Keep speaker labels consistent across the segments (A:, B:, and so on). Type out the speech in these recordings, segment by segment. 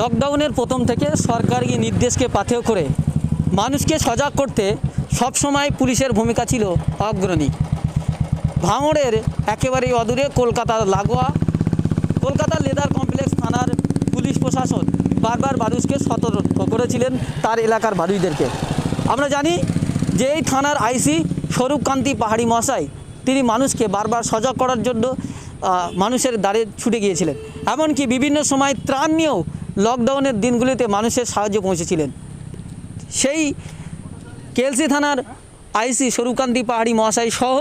A: লকডাউনের প্রথম থেকে সরকারি নির্দেশকে পাথেয় করে মানুষকে সজাগ করতে সবসময় পুলিশের ভূমিকা ছিল অগ্রণী। ভাঙড়ের একেবারেই অদূরে কলকাতার লাগোয়া কলকাতার লেদার কমপ্লেক্স থানার পুলিশ প্রশাসন বারবার মানুষকে সতর্ক করেছিলেন তার এলাকার মানুষদেরকে আমরা জানি যে এই থানার আইসি স্বরূপকান্তি পাহাড়ি মশাই তিনি মানুষকে বারবার সজাগ করার জন্য মানুষের দ্বারে ছুটে গিয়েছিলেন। এমনকি বিভিন্ন সময় ত্রাণ নিয়েও লকডাউনের দিনগুলিতে মানুষের সাহায্য পৌঁছেছিলেন। সেই কেলসি থানার আইসি স্বরূপকান্তি পাহাড়ি মহাশয় সহ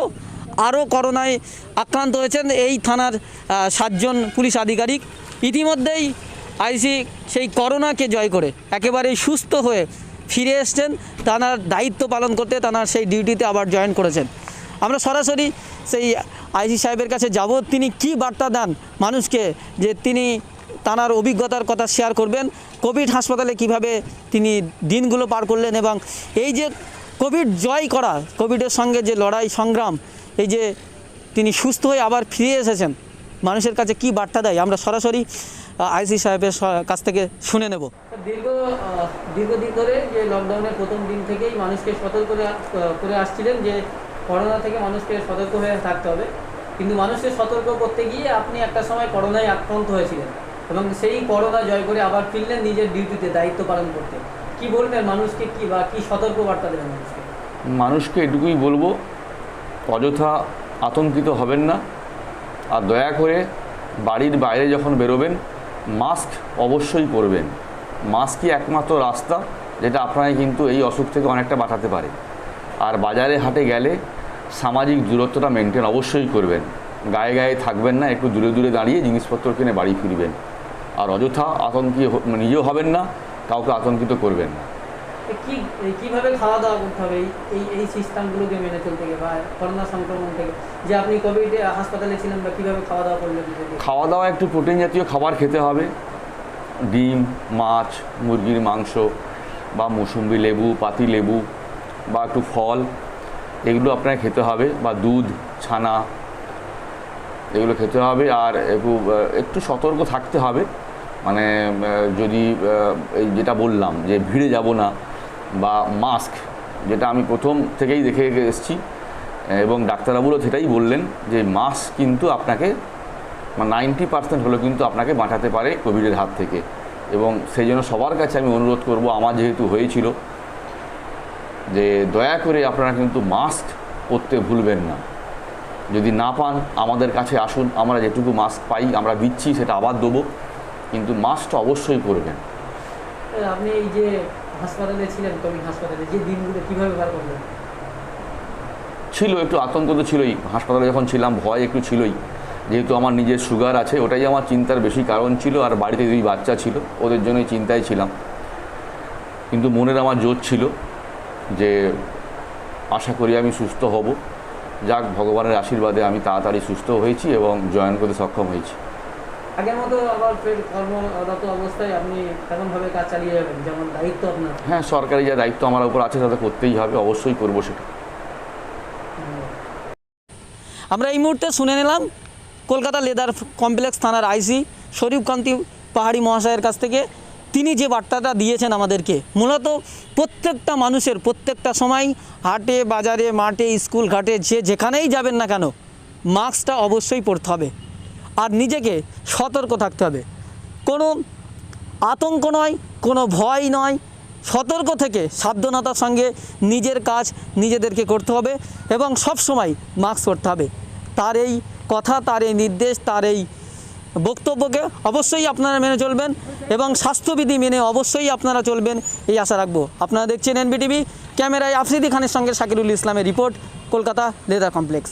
A: আরও করোনায় আক্রান্ত হয়েছেন এই থানার সাতজন পুলিশ আধিকারিক। ইতিমধ্যেই আইসি সেই করোনাকে জয় করে একেবারেই সুস্থ হয়ে ফিরে এসছেন। তানার দায়িত্ব পালন করতে তানার সেই ডিউটিতে আবার জয়েন করেছেন। আমরা সরাসরি সেই আইসি সাহেবের কাছে যাব। তিনি কি বার্তা দেন মানুষকে যে তিনি তানার অভিজ্ঞতার কথা শেয়ার করবেন। কোভিড হাসপাতালে কীভাবে তিনি দিনগুলো পার করলেন এবং এই যে কোভিড জয় করা কোভিডের সঙ্গে যে লড়াই, সংগ্রাম, এই যে তিনি সুস্থ হয়ে আবার ফিরে এসেছেন, মানুষের কাছে কি বার্তা দেয়? আমরা সরাসরি আইসি সাহেবের কাছ থেকে শুনে নেব। দীর্ঘ দীর্ঘদিন ধরে যে লকডাউনের প্রথম দিন থেকেই মানুষকে সতর্ক করে করে আসছিলেন যে করোনা থেকে মানুষকে সতর্ক হয়ে থাকতে হবে। কিন্তু মানুষকে সতর্ক করতে গিয়ে আপনি একটা সময় করোনায় আক্রান্ত হয়েছিলেন। এবং সেই করোনা জয় করে আবার ফিরলেন নিজের ডিউটিতে, দায়িত্ব পালন করতে। কি বলবেন মানুষকে, কি বা কি সতর্ক বার্তা দেবেন মানুষকে?
B: মানুষকে এটুকুই বলব, অযথা আতঙ্কিত হবেন না আর দয়া করে বাড়ির বাইরে যখন বেরোবেন, মাস্ক অবশ্যই পরবেন। মাস্কই একমাত্র রাস্তা যেটা আপনাকে কিন্তু এই অসুখ থেকে অনেকটা বাঁচাতে পারে। আর বাজারে হাটে গেলে সামাজিক দূরত্বটা মেনটেন অবশ্যই করবেন। গায়ে গায়ে থাকবেন না, একটু দূরে দূরে দাঁড়িয়ে জিনিসপত্র কিনে বাড়ি ফিরবেন। আর অযথা আতঙ্কি নিজেও হবেন না কাউকে আতঙ্কিত করবেন না।
A: এ কি কীভাবে খাওয়া দাওয়া করতে হবে? এই এই এই সিস্টেমগুলোকে মেনে চলতে গিয়ে বা করোনা সংক্রমণ থেকে যে আপনি কোভিড হাসপাতালে ছিলেন বা কীভাবে খাওয়া দাওয়া করলেন
B: খাওয়া দাওয়া একটু প্রোটিন জাতীয় খাবার খেতে হবে। ডিম মাছ মুরগির মাংস বা মৌসুম্বি লেবু পাতি লেবু বা একটু ফল এগুলো আপনাকে খেতে হবে বা দুধ ছানা এগুলো খেতে হবে আর একটু একটু সতর্ক থাকতে হবে। মানে যদি এই যেটা বললাম যে ভিড়ে যাব না বা মাস্ক যেটা আমি প্রথম থেকেই দেখে এসেছি এবং ডাক্তারবাবুরও সেটাই বললেন যে মাস্ক কিন্তু আপনাকে নাইনটি পার্সেন্ট হলেও কিন্তু আপনাকে বাঁচাতে পারে কোভিডের হাত থেকে। এবং সেই জন্য সবার কাছে আমি অনুরোধ করব, আমার যেহেতু হয়েছিল, যে দয়া করে আপনারা কিন্তু মাস্ক পরতে ভুলবেন না। যদি না পান আমাদের কাছে আসুন আমরা যেটুকু মাস্ক পাই আমরা দিচ্ছি সেটা আবার দেবো। কিন্তু মাস্কটা অবশ্যই পরবেন
A: এ, আপনি এই যে হাসপাতালে ছিলেন কোভিড হাসপাতালে যে দিনগুলো কীভাবে পার করলেন?
B: ছিল একটু আতঙ্ক তো ছিলই। হাসপাতালে যখন ছিলাম ভয় একটু ছিলই। যেহেতু আমার নিজের সুগার আছে ওটাই আমার চিন্তার বেশি কারণ ছিল আর বাড়িতে দুই বাচ্চা ছিল ওদের জন্যই চিন্তায় ছিলাম। কিন্তু মনের আমার জোর ছিল যে আশা করি আমি সুস্থ হব। যাক ভগবানের আশীর্বাদে আমি তাড়াতাড়ি সুস্থ হয়েছি এবং জয়েন করতে সক্ষম হয়েছি।
A: আগের মতো আবার ফের কর্মরত অবস্থায় আপনি তেমনভাবে কাজ চালিয়ে যাবেন যেমন দায়িত্ব আপনার?
B: হ্যাঁ সরকারি যা দায়িত্ব আমার উপর আছে সেটা করতেই হবে অবশ্যই করব সেটা।
A: আমরা এই মুহূর্তে শুনে নিলাম কলকাতা লেদার কমপ্লেক্স থানার আইসি শরীফকান্তি পাহাড়ি মহাশয়ের কাছ থেকে তিনি যে বার্তাটা দিয়েছেন আমাদেরকে, মূলত প্রত্যেকটা মানুষের প্রত্যেকটা সময় হাটে, বাজারে, মাঠে, স্কুল, ঘাটে, যে যেখানেই যাবেন না কেন, মাস্কটা অবশ্যই পরতে হবে। আর নিজেকে সতর্ক থাকতে হবে। কোনো আতঙ্ক নয়, কোনো ভয় নয়, সতর্ক থেকে সাবধানতার সঙ্গে নিজের কাজ নিজেদেরকে করতে হবে এবং সব সময় মাস্ক পরতে হবে। তার এই কথা, তার এই নির্দেশ, তার এই বক্তব্যকে অবশ্যই আপনারা মেনে চলবেন এবং স্বাস্থ্যবিধি মেনে অবশ্যই আপনারা চলবেন, এই আশা রাখব। আপনারা দেখছেন এনবিটিভি ক্যামেরায় আফ্রিদি খানের সঙ্গে শাকিরুল ইসলামের report, Kolkata leather complex.